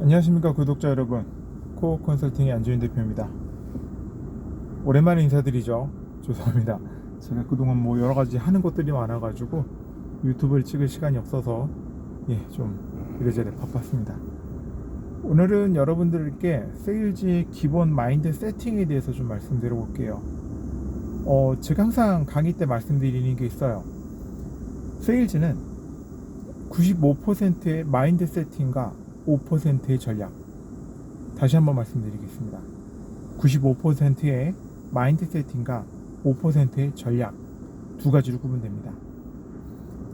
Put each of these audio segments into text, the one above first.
안녕하십니까 구독자 여러분. 코어 컨설팅의 안주인 대표입니다. 오랜만에 인사드리죠. 죄송합니다. 제가 그동안 뭐 여러가지 하는 것들이 많아가지고 유튜브를 찍을 시간이 없어서 예좀 이래저래 바빴습니다. 오늘은 여러분들께 세일즈의 기본 마인드 세팅에 대해서 좀 말씀드려 볼게요. 어 제가 항상 강의 때 말씀드리는 게 있어요. 세일즈는 95%의 마인드 세팅과 5%의 전략. 다시 한번 말씀드리겠습니다. 95%의 마인드 세팅과 5%의 전략 두 가지로 구분됩니다.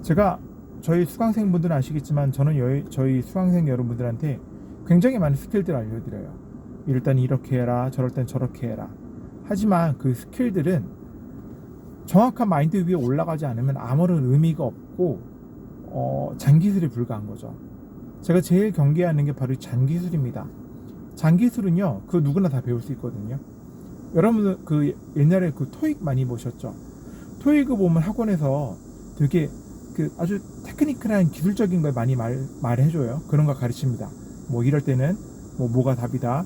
제가 저희 수강생분들은 아시겠지만 저는 여, 저희 수강생 여러분들한테 굉장히 많은 스킬들을 알려드려요. 이럴 땐 이렇게 해라, 저럴 땐 저렇게 해라. 하지만 그 스킬들은 정확한 마인드 위에 올라가지 않으면 아무런 의미가 없고 어, 잔기술에 불과한 거죠. 제가 제일 경계하는 게 바로 이 잔기술입니다. 잔기술은요, 그 누구나 다 배울 수 있거든요. 여러분들 그 옛날에 그 토익 많이 보셨죠? 토익을 보면 학원에서 되게 그 아주 테크니컬한 기술적인 걸 많이 말, 말해줘요. 그런 거 가르칩니다. 뭐 이럴 때는 뭐 뭐가 답이다.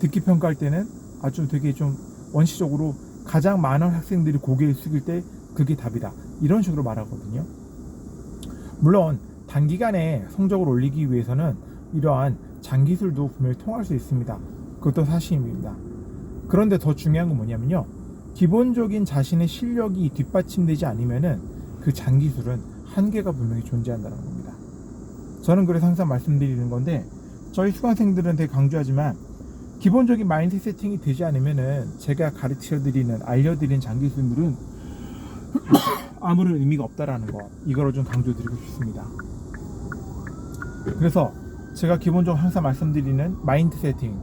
듣기 평가할 때는 아주 되게 좀 원시적으로 가장 많은 학생들이 고개를 숙일 때 그게 답이다. 이런 식으로 말하거든요. 물론 단기간에 성적을 올리기 위해서는 이러한 장기술도 분명히 통할 수 있습니다. 그것도 사실입니다. 그런데 더 중요한 건 뭐냐면요. 기본적인 자신의 실력이 뒷받침되지 않으면은 그 장기술은 한계가 분명히 존재한다는 겁니다. 저는 그래서 항상 말씀드리는 건데 저희 수강생들한테 강조하지만 기본적인 마인드 세팅이 되지 않으면은 제가 가르쳐 드리는 알려드리는 장기술들은 아무런 의미가 없다라는 거 이거를 좀 강조드리고 싶습니다. 그래서 제가 기본적으로 항상 말씀드리는 마인드 세팅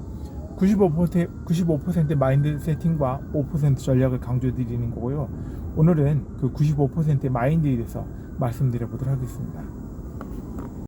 95% 95% 마인드 세팅과 5% 전략을 강조드리는 거고요. 오늘은 그 95%의 마인드에 대해서 말씀드려 보도록 하겠습니다.